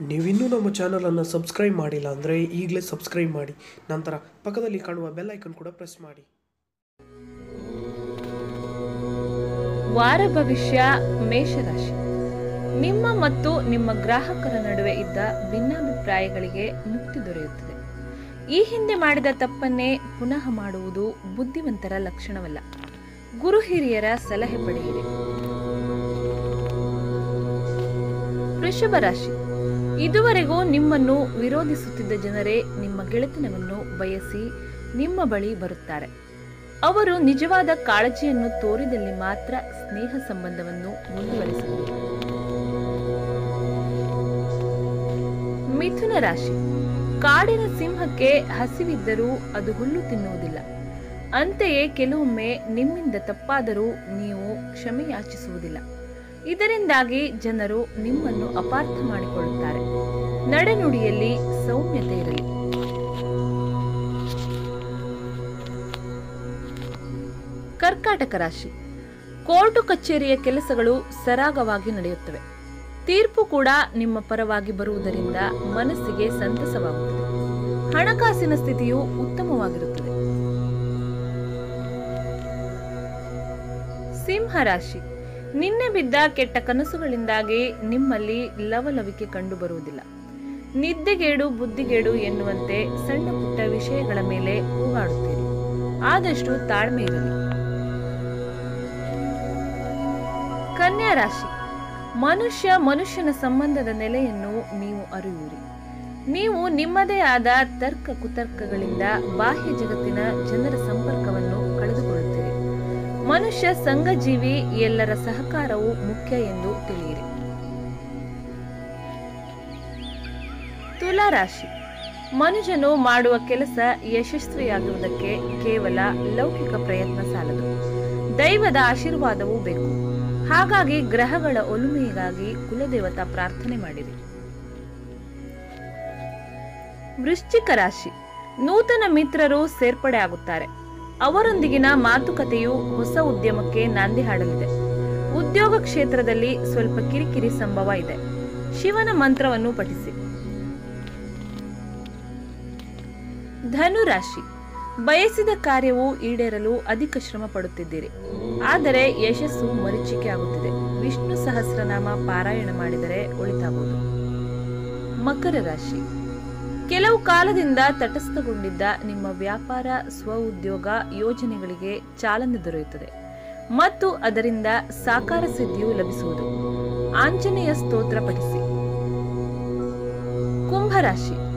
ನೀವಿನ್ನೂ ನಮ್ಮ ಚಾನಲನ್ನು ಸಬ್ಸ್ಕ್ರೈಬ್ ಮಾಡಿಲ್ಲ ಅಂದರೆ ಈಗಲೇ ಸಬ್ಸ್ಕ್ರೈಬ್ ಮಾಡಿ. ನಂತರ ಪಕ್ಕದಲ್ಲಿ ಕಾಣುವ ಬೆಲ್ ಐಕನ್ ಕೂಡ ಪ್ರೆಸ್ ಮಾಡಿ. ವಾರ ಭವಿಷ್ಯ ಮೇಷರಾಶಿ. ನಿಮ್ಮ ಮತ್ತು ನಿಮ್ಮ ಗ್ರಾಹಕರ ನಡುವೆ ಇದ್ದ ಭಿನ್ನಾಭಿಪ್ರಾಯಗಳಿಗೆ ಮುಕ್ತಿ ದೊರೆಯುತ್ತದೆ. ಈ ಹಿಂದೆ ಮಾಡಿದ ತಪ್ಪನ್ನೇ ಪುನಃ ಮಾಡುವುದು ಬುದ್ಧಿವಂತರ ಲಕ್ಷಣವಲ್ಲ. ಗುರು ಹಿರಿಯರ ಸಲಹೆ ಪಡೆಯಿರಿ. ವೃಷಭ ರಾಶಿ. ಇದುವರೆಗೂ ನಿಮ್ಮನ್ನು ವಿರೋಧಿಸುತ್ತಿದ್ದ ಜನರೇ ನಿಮ್ಮ ಗೆಳೆತನವನ್ನು ಬಯಸಿ ನಿಮ್ಮ ಬಳಿ ಬರುತ್ತಾರೆ. ಅವರು ನಿಜವಾದ ಕಾಳಜಿಯನ್ನು ತೋರಿದಲ್ಲಿ ಮಾತ್ರ ಸ್ನೇಹ ಸಂಬಂಧವನ್ನು ಮುಂದುವರಿಸಬಹುದು ಮಿಥುನ ರಾಶಿ. ಕಾಡಿನ ಸಿಂಹಕ್ಕೆ ಹಸಿವಿದ್ದರೂ ಅದು ಹುಲ್ಲು ತಿನ್ನುವುದಿಲ್ಲ. ಅಂತೆಯೇ ಕೆಲವೊಮ್ಮೆ ನಿಮ್ಮಿಂದ ತಪ್ಪಾದರೂ ನೀವು ಕ್ಷಮೆ ಯಾಚಿಸುವುದಿಲ್ಲ ಇದರಿಂದಾಗಿ ಜನರು ನಿಮ್ಮನ್ನು ಅಪಾರ್ಥ ಮಾಡಿಕೊಳ್ಳುತ್ತಾರೆ. ನಡೆನುಡಿಯಲ್ಲಿ ಸೌಮ್ಯತೆ ಇರಲಿ. ಕರ್ಕಾಟಕ ರಾಶಿ. ಕೋರ್ಟು ಕಚೇರಿಯ ಕೆಲಸಗಳು ಸರಾಗವಾಗಿ ನಡೆಯುತ್ತವೆ. ತೀರ್ಪು ಕೂಡ ನಿಮ್ಮ ಪರವಾಗಿ ಬರುವುದರಿಂದ ಮನಸ್ಸಿಗೆ ಸಂತಸವಾಗುತ್ತದೆ. ಹಣಕಾಸಿನ ಸ್ಥಿತಿಯು ಉತ್ತಮವಾಗಿರುತ್ತದೆ. ಸಿಂಹ ರಾಶಿ. ನಿನ್ನೆ ಬಿದ್ದ ಕೆಟ್ಟ ಕನಸುಗಳಿಂದಾಗಿ ನಿಮ್ಮಲ್ಲಿ ಲವಲವಿಕೆ ಕಂಡುಬರುವುದಿಲ್ಲ. ನಿದ್ದೆಗೇಡು ಬುದ್ಧಿಗೇಡು ಎನ್ನುವಂತೆ ಸಣ್ಣ ಪುಟ್ಟ ವಿಷಯಗಳ ಮೇಲೆ ಕೂಗಾಡುತ್ತೀರಿ. ಆದಷ್ಟು ತಾಳ್ಮೆ ಇರಲಿ. ಕನ್ಯಾ ರಾಶಿ, ಮನುಷ್ಯ ಮನುಷ್ಯನ ಸಂಬಂಧದ ನೆಲೆಯನ್ನು ನೀವು ಅರಿಯುವಿರಿ. ನೀವು ನಿಮ್ಮದೇ ಆದ ತರ್ಕ ಕುತರ್ಕಗಳಿಂದ ಬಾಹ್ಯ ಜಗತ್ತಿನ ಜನರ ಸಂಪರ್ಕವನ್ನು ಮನುಷ್ಯ ಸಂಘಜೀವಿ ಎಲ್ಲರ ಸಹಕಾರವು ಮುಖ್ಯ ಎಂದು ತಿಳಿಯಿರಿ. ತುಲಾ ರಾಶಿ ಮನುಷ್ಯನು ಮಾಡುವ ಕೆಲಸ ಯಶಸ್ವಿಯಾಗುವುದಕ್ಕೆ ಕೇವಲ ಲೌಕಿಕ ಪ್ರಯತ್ನ ಸಾಲದು. ದೈವದ ಆಶೀರ್ವಾದವೂ ಬೇಕು. ಹಾಗಾಗಿ ಗ್ರಹಗಳ ಒಲುಮೆಗಾಗಿ ಕುಲದೇವತಾ ಪ್ರಾರ್ಥನೆ ಮಾಡಿರಿ. ವೃಶ್ಚಿಕ ರಾಶಿ. ನೂತನ ಮಿತ್ರರು ಸೇರ್ಪಡೆ ಆಗುತ್ತಾರೆ. ಅವರೊಂದಿಗಿನ ಮಾತುಕತೆಯು ಹೊಸ ಉದ್ಯಮಕ್ಕೆ ನಾಂದಿ ಹಾಡಲಿದೆ. ಉದ್ಯೋಗ ಕ್ಷೇತ್ರದಲ್ಲಿ ಸ್ವಲ್ಪ ಕಿರಿಕಿರಿ ಸಂಭವ ಇದೆ. ಶಿವನ ಮಂತ್ರವನ್ನು ಪಠಿಸಿ. ಧನು ರಾಶಿ. ಬಯಸಿದ ಕಾರ್ಯವು ಈಡೇರಲು ಅಧಿಕ ಶ್ರಮ ಪಡುತ್ತಿದ್ದೀರಿ. ಆದರೆ ಯಶಸ್ಸು ಮರೀಚಿಕೆ ಆಗುತ್ತಿದೆ. ವಿಷ್ಣು ಸಹಸ್ರನಾಮ ಪಾರಾಯಣ ಮಾಡಿದರೆ ಉಳಿತಾಗುವುದು ಮಕರ ರಾಶಿ. ಕೆಲವು ಕಾಲದಿಂದ ತಟಸ್ಥಗೊಂಡಿದ್ದ ನಿಮ್ಮ ವ್ಯಾಪಾರ ಸ್ವ ಉದ್ಯೋಗ ಯೋಜನೆಗಳಿಗೆ ಚಾಲನೆ ದೊರೆಯುತ್ತದೆ ಮತ್ತು ಅದರಿಂದ ಸಾಕಾರ ಸಿದ್ಧಿಯು ಲಭಿಸುವುದು. ಆಂಜನೇಯ ಸ್ತೋತ್ರ ಪಠಿಸಿ. ಕುಂಭರಾಶಿ.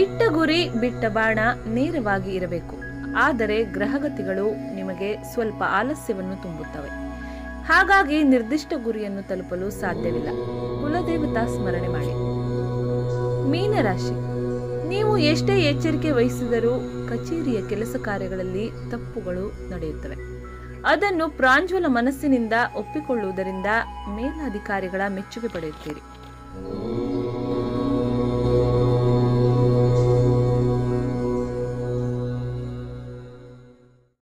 ಇಟ್ಟ ಗುರಿ ಬಿಟ್ಟ ಬಾಣ ನೇರವಾಗಿ ಇರಬೇಕು. ಆದರೆ ಗ್ರಹಗತಿಗಳು ನಿಮಗೆ ಸ್ವಲ್ಪ ಆಲಸ್ಯವನ್ನು ತುಂಬುತ್ತವೆ. ಹಾಗಾಗಿ ನಿರ್ದಿಷ್ಟ ಗುರಿಯನ್ನು ತಲುಪಲು ಸಾಧ್ಯವಿಲ್ಲ. ಕುಲದೇವತಾ ಸ್ಮರಣೆ ಮಾಡಿ. ಮೀನರಾಶಿ. ನೀವು ಎಷ್ಟೇ ಎಚ್ಚರಿಕೆ ವಹಿಸಿದರೂ ಕಚೇರಿಯ ಕೆಲಸ ಕಾರ್ಯಗಳಲ್ಲಿ ತಪ್ಪುಗಳು ನಡೆಯುತ್ತವೆ. ಅದನ್ನು ಪ್ರಾಂಜ್ವಲ ಮನಸ್ಸಿನಿಂದ ಒಪ್ಪಿಕೊಳ್ಳುವುದರಿಂದ ಮೇಲಾಧಿಕಾರಿಗಳ ಮೆಚ್ಚುಗೆ ಪಡೆಯುತ್ತೀರಿ.